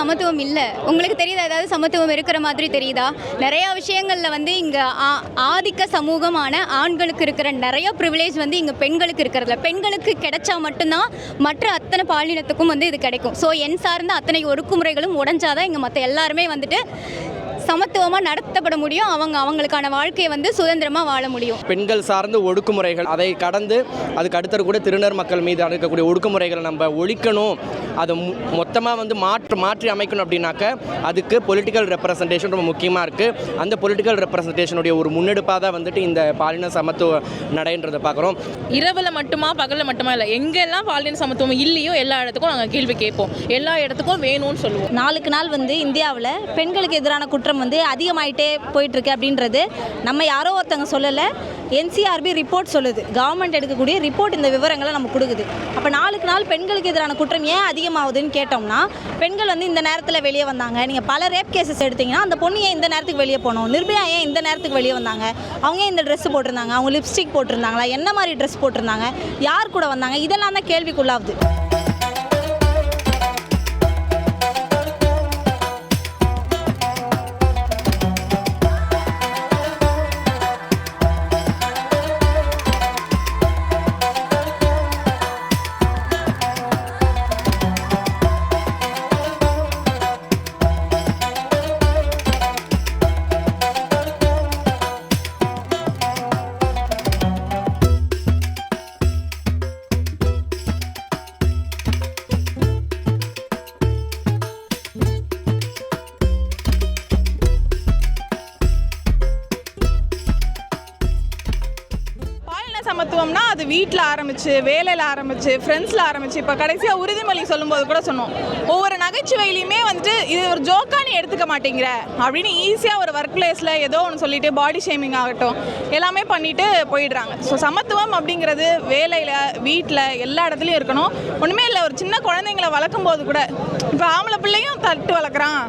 சமத்துவம் இல்லை. உங்களுக்கு தெரியுதா? ஏதாவது சமத்துவம் இருக்கிற மாதிரி தெரியுதா? நிறைய விஷயங்களில் வந்து இங்கே ஆதிக்க சமூகமான ஆண்களுக்கு இருக்கிற நிறைய ப்ரிவிலேஜ் வந்து இங்கே பெண்களுக்கு இருக்கிறதுல. பெண்களுக்கு கிடைச்சா மட்டும்தான் மற்ற அத்தனை பாலினத்துக்கும் வந்து இது கிடைக்கும். ஸோ என் சார்ந்த அத்தனை ஒடுக்குமுறைகளும் உடஞ்சாதான் இங்கே மற்ற எல்லாருமே வந்துட்டு சமத்துவமாக நடத்தப்பட முடியும். அவங்க அவங்களுக்கான வாழ்க்கையை வந்து சுதந்திரமாக வாழ முடியும். பெண்கள் சார்ந்த ஒடுக்குமுறைகள் அதை கடந்து அதுக்கு அடுத்தது கூட திருநர் மக்கள் மீது இருக்கக்கூடிய ஒடுக்குமுறைகளை நம்ம ஒழிக்கணும். அதை மொத்தமாக வந்து மாற்று மாற்றி அமைக்கணும் அப்படின்னாக்க அதுக்கு பொலிட்டிக்கல் ரெப்ரசன்டேஷன் ரொம்ப முக்கியமாக இருக்குது அந்த பொலிட்டிக்கல் ரெப்ரசன்டேஷனுடைய ஒரு முன்னெடுப்பாக தான் வந்துட்டு இந்த பாலின சமத்துவ நடைன்றதை பார்க்குறோம். இரவில் மட்டுமா பகலில் மட்டுமா இல்லை எங்கெல்லாம் பாலின சமத்துவம் இல்லையோ எல்லா இடத்துக்கும் நாங்கள் கேள்வி கேட்போம். எல்லா இடத்துக்கும் வேணும்னு சொல்லுவோம். நாளுக்கு நாள் வந்து இந்தியாவில் பெண்களுக்கு எதிரான குற்றம் வந்து அதிகமாயிட்டே போயிட்டுருக்கு அப்படின்றது நம்ம யாரோ ஒருத்தங்க சொல்லலை. என்சிஆர்பி ரிப்போர்ட் சொல்லுது. கவர்மெண்ட் எடுக்கக்கூடிய ரிப்போர்ட் இந்த விவரங்களை நம்ம கொடுக்குது. அப்போ நாளுக்கு நாள் பெண்களுக்கு எதிரான குற்றம் ஏன் அதிகமாகுதுன்னு கேட்டோம்னா பெண்கள் வந்து இந்த நேரத்தில் வெளியே வந்தாங்க. நீங்கள் பல ரேப் கேசஸ் எடுத்தீங்கன்னா அந்த பொண்ணு ஏன் இந்த நேரத்துக்கு வெளியே போனோம்? நிர்பயா ஏன் இந்த நேரத்துக்கு வெளியே வந்தாங்க? அவங்க இந்த ட்ரெஸ் போட்டிருந்தாங்க? அவங்க லிப்ஸ்டிக் போட்டிருந்தாங்களா? என்ன மாதிரி ட்ரெஸ் போட்டிருந்தாங்க? யார் கூட வந்தாங்க? இதெல்லாம் தான் கேள்விக்குள்ளாகுது. பாலின அது வீட்டில் ஆரம்பிச்சு வேலையில் ஆரம்பிச்சு ஃப்ரெண்ட்ஸில் ஆரம்பிச்சு இப்போ கடைசியாக உறுதிமொழி சொல்லும்போது கூட சொன்னோம். ஒவ்வொரு நகைச்சுவையிலையுமே வந்துட்டு இது ஒரு ஜோக்காக நீ எடுத்துக்க மாட்டேங்கிற அப்படின்னு ஈஸியாக ஒரு ஒர்க் பிளேஸில் ஏதோ ஒன்று சொல்லிட்டு பாடி ஷேமிங் ஆகட்டும் எல்லாமே பண்ணிட்டு போயிடுறாங்க. ஸோ சமத்துவம் அப்படிங்கிறது வேலையில் வீட்டில் எல்லா இடத்துலையும் இருக்கணும். ஒன்றுமே இல்லை ஒரு சின்ன குழந்தைங்களை வளர்க்கும் போது கூட இப்போ ஆம்பளை பிள்ளையும் தட்டு வளர்க்குறான்.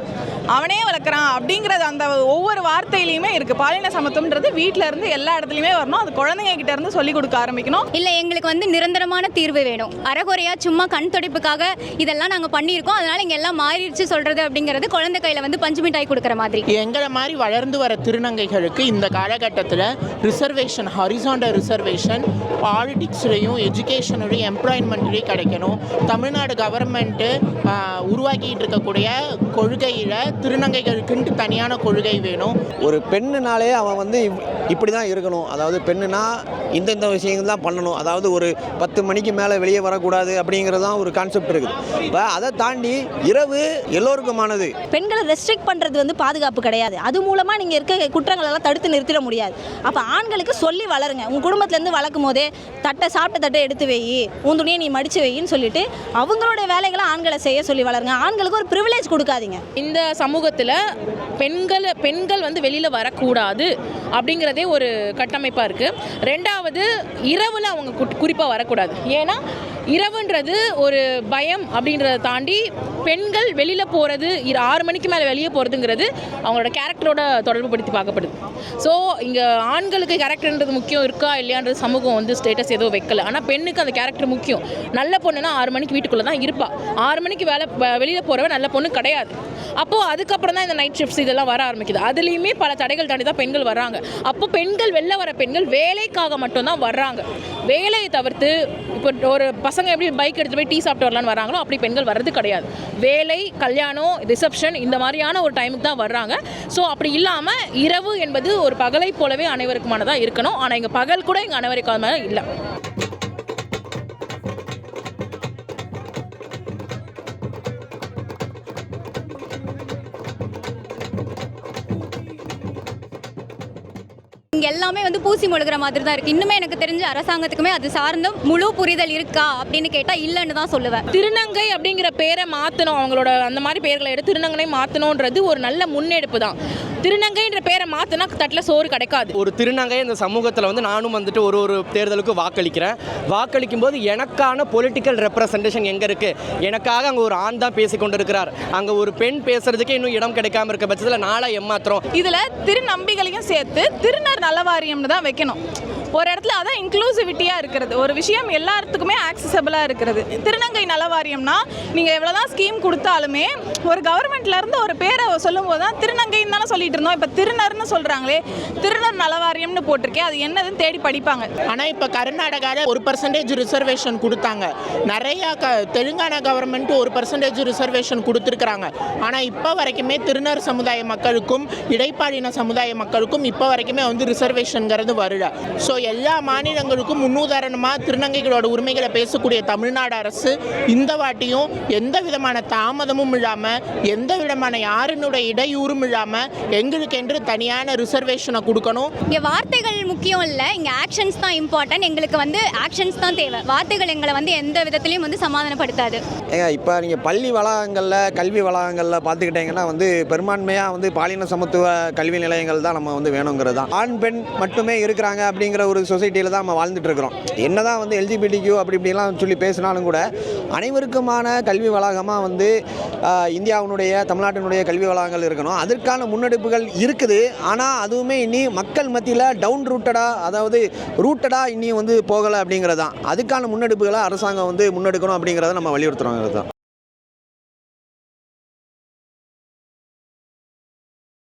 அவனே வளர்க்குறான் அப்படிங்கிறது அந்த ஒவ்வொரு வார்த்தையிலையுமே இருக்குது பாலின சமத்துவம்ன்றது வீட்டில் இருந்து எல்லா இடத்துலையுமே வரணும். அது குழந்தைங்க கிட்ட இருந்து சொல்லி கொடுக்க ஆரம்பிக்கணும். இல்லை எங்களுக்கு வந்து நிரந்தரமான தீர்வு வேணும். அறகுறையாக சும்மா கண் துடைப்புக்காக இதெல்லாம் நாங்கள் பண்ணியிருக்கோம். அதனால் இங்கே எல்லாம் மாறிடுச்சு சொல்கிறது அப்படிங்கிறது குழந்தை கையில் வந்து பஞ்சு மிட்டாய் கொடுக்குற மாதிரி. எங்களை மாதிரி வளர்ந்து வர திருநங்கைகளுக்கு இந்த காலகட்டத்தில் ரிசர்வேஷன் ஹரிசாண்டல் ரிசர்வேஷன் பாலிடிக்ஸ்லையும் எஜுகேஷன்லையும் எம்ப்ளாய்மெண்ட்லேயும் கிடைக்கணும். தமிழ்நாடு கவர்மெண்ட்டு உருவாக்கிட்டு இருக்கக்கூடிய கொள்கையில் திருநங்கைகளுக்குன்ட்டு தனியான கொள்கை வேணும். ஒரு பெண்ணுனாலே அவன் வந்து இப்- இப்படி தான் இருக்கணும். அதாவது பெண்ணுனா இந்தந்த விஷயங்கள் தான் பண்ணணும். அதாவது ஒரு பத்து மணிக்கு மேலே வெளியே வரக்கூடாது அப்படிங்கிறது தான் ஒரு கான்செப்ட் இருக்குது. இப்போ அதை தாண்டி இரவு எல்லோருக்குமானது. பெண்களை ரெஸ்ட்ரிக்ட் பண்ணுறது வந்து பாதுகாப்பு கிடையாது. அது மூலமாக நீங்கள் இருக்க குற்றங்கள் எல்லாம் தடுத்து நிறுத்திட முடியாது. அப்போ ஆண்களுக்கு சொல்லி வளருங்க. உங்கள் குடும்பத்துலேருந்து வளர்க்கும் போதே தட்டை சாப்பிட்ட தட்டை எடுத்து வை. உன் துணியை நீ மடித்து வையின்னு சொல்லிட்டு அவங்களுடைய வேலைகளை ஆண்களை செய்ய சொல்லி வளருங்க. ஆண்களுக்கு ஒரு ப்ரிவிலேஜ் கொடுக்காதீங்க. இந்த சமூகத்தில் பெண்கள் பெண்கள் வந்து வெளியில் வரக்கூடாது அப்படிங்கிறதே ஒரு கட்டமைப்பாக இருக்குது ரெண்டாவது இரவில் அவங்க குறிப்பாக வரக்கூடாது. ஏன்னா இரவுன்றது ஒரு பயம் அப்படின்றத தாண்டி பெண்கள் வெளியில் போகிறது ஆறு மணிக்கு மேலே வெளியே போகிறதுங்கிறது அவங்களோட கேரக்டரோட தொடர்பு படுத்தி பார்க்கப்படுது. ஸோ இங்கே ஆண்களுக்கு கேரக்டர்ன்றது முக்கியம் இருக்கா இல்லையான்றது சமூகம் வந்து ஸ்டேட்டஸ் எதுவும் வைக்கல. ஆனால் பெண்ணுக்கு அந்த கேரக்டர் முக்கியம். நல்ல பொண்ணுனா ஆறு மணிக்கு வீட்டுக்குள்ளே தான் இருப்பாள் ஆறு மணிக்கு வேலை வெளியில் போகிறவ நல்ல பொண்ணு கிடையாது. அப்போது அதுக்கப்புறம் தான் இந்த நைட் ஷிஃப்ட்ஸ் இதெல்லாம் வர ஆரம்பிக்குது. அதுலேயுமே பல தடைகள் தாண்டி தான் பெண்கள் வராங்க அப்போ பெண்கள் வெளில வர பெண்கள் வேலைக்காக மட்டும்தான் வர்றாங்க. வேலையை தவிர்த்து இப்போ ஒரு பசங்க எப்படி பைக் எடுத்து போய் டீ சாப்பிட்டு வரலான்னு வராங்களோ அப்படி பெண்கள் வர்றது கிடையாது. வேலை கல்யாணம் ரிசப்ஷன் இந்த மாதிரியான ஒரு டைமுக்கு தான் வர்றாங்க. ஸோ அப்படி இல்லாமல் இரவு என்பது ஒரு பகலை போலவே அனைவருக்குமானதாக இருக்கணும். ஆனால் இங்கே பகல் கூட இங்கே அனைவருக்கான இல்லை. இங்கே எல்லாமே வந்து பூசி மொழுகிற மாதிரி தான் இருக்குது இன்னுமே எனக்கு தெரிஞ்ச அரசாங்கத்துக்குமே அது சார்ந்த முழு புரிதல் இருக்கா அப்படின்னு கேட்டால் இல்லைன்னு தான் சொல்லுவேன். திருநங்கை அப்படிங்கிற பேரை மாற்றணும் அவங்களோட அந்த மாதிரி பேர்களை எடுத்து திருநங்கை மாற்றணுன்றது ஒரு நல்ல முன்னெடுப்பு தான். திருநங்கைன்ற பேரை மாற்றினா தட்டில் சோறு கிடைக்காது. ஒரு திருநங்கை இந்த சமூகத்தில் வந்து நானும் வந்துட்டு ஒரு ஒரு தேர்தலுக்கு வாக்களிக்கிறேன். வாக்களிக்கும் போது எனக்கான பொலிட்டிக்கல் ரெப்ரசன்டேஷன் எங்கே இருக்குது எனக்காக அங்கே ஒரு ஆண் தான் பேசி அங்கே ஒரு பெண் பேசுறதுக்கே இன்னும் இடம் கிடைக்காம இருக்க பட்சத்தில் நாளாக ஏமாத்திரம் இதில் திருநம்பிகளையும் சேர்த்து திருநர் நலவாரியம்னு தான் வைக்கணும். ஒரு இடத்துல அதான் இன்க்ளூசிவிட்டியாக இருக்கிறது. ஒரு விஷயம் எல்லாத்துக்குமே ஆக்சசபிளாக இருக்கிறது. திருநங்கை நல வாரியம்னா நீங்கள் எவ்வளோதான் ஸ்கீம் கொடுத்தாலுமே ஒரு கவர்மெண்ட்லேருந்து ஒரு பேரை சொல்லும்போது தான் திருநங்கைன்னு தானே சொல்லிட்டு இருந்தோம். இப்போ திருநர்னு சொல்கிறாங்களே திருநர் நல வாரியம்னு போட்டிருக்கேன் அது என்னதுன்னு தேடி படிப்பாங்க. ஆனால் இப்போ கர்நாடகாவில் ஒரு பர்சன்டேஜ் ரிசர்வேஷன் கொடுத்தாங்க. நிறையா க தெலுங்கானா கவர்மெண்ட் ஒரு பர்சன்டேஜ் ரிசர்வேஷன் கொடுத்துருக்குறாங்க. ஆனால் இப்போ வரைக்குமே திருநர் சமுதாய மக்களுக்கும் இடைப்பாடின சமுதாய மக்களுக்கும் இப்போ வரைக்குமே வந்து ரிசர்வேஷனுங்கிறது வரல. ஸோ எல்லா மாநிலங்களுக்கும் முன்னுதாரணமாக திருநங்கைகளோட உரிமைகளை பேசக்கூடிய தமிழ்நாடு அரசு இந்த வாட்டியும் எந்த விதமான தாமதமும் இல்லாமல் எந்த விதமான யாருனுடைய இடையூறும் இல்லாமல் எங்களுக்கென்று தனியான ரிசர்வேஷனை கொடுக்கணும். இங்கே வார்த்தைகள் முக்கியம் இல்லை. இங்கே ஆக்ஷன்ஸ் தான் இம்பார்ட்டன்ட் எங்களுக்கு வந்து ஆக்ஷன்ஸ் தான் தேவை. வார்த்தைகள் எங்களை வந்து எந்த விதத்துலையும் வந்து சமாதானப்படுத்தாது. ஏங்க இப்போ நீங்கள் பள்ளி வளாகங்களில் கல்வி வளாகங்களில் பார்த்துக்கிட்டிங்கன்னா வந்து பெரும்பான்மையாக வந்து பாலின சமத்துவ கல்வி நிலையங்கள் தான் நம்ம வந்து வேணுங்கிறது தான். ஆண் பெண் மட்டுமே இருக்கிறாங்க அப்படிங்கிற ஒரு சொசைட்டியில் தான் நம்ம வாழ்ந்துட்டு இருக்கிறோம் என்னதான் வந்து எல்ஜிபிடிக்யூ அப்படி இப்படிலாம் சொல்லி பேசினாலும் கூட அனைவருக்குமான கல்வி வளாகமாக வந்து இந்தியாவினுடைய தமிழ்நாட்டினுடைய கல்வி வளாகங்கள் இருக்கணும். அதற்கான முன்னெடுப்புகள் இருக்குது. ஆனால் அதுவுமே இனி மக்கள் மத்தியில் டவுன் ரூட்டடாக அதாவது ரூட்டடாக இனி வந்து போகலை அப்படிங்கிறது தான் அதுக்கான முன்னெடுப்புகளை அரசாங்கம் வந்து முன்னெடுக்கணும் அப்படிங்கிறத நம்ம வலியுறுத்துகிறோங்கிறது தான்.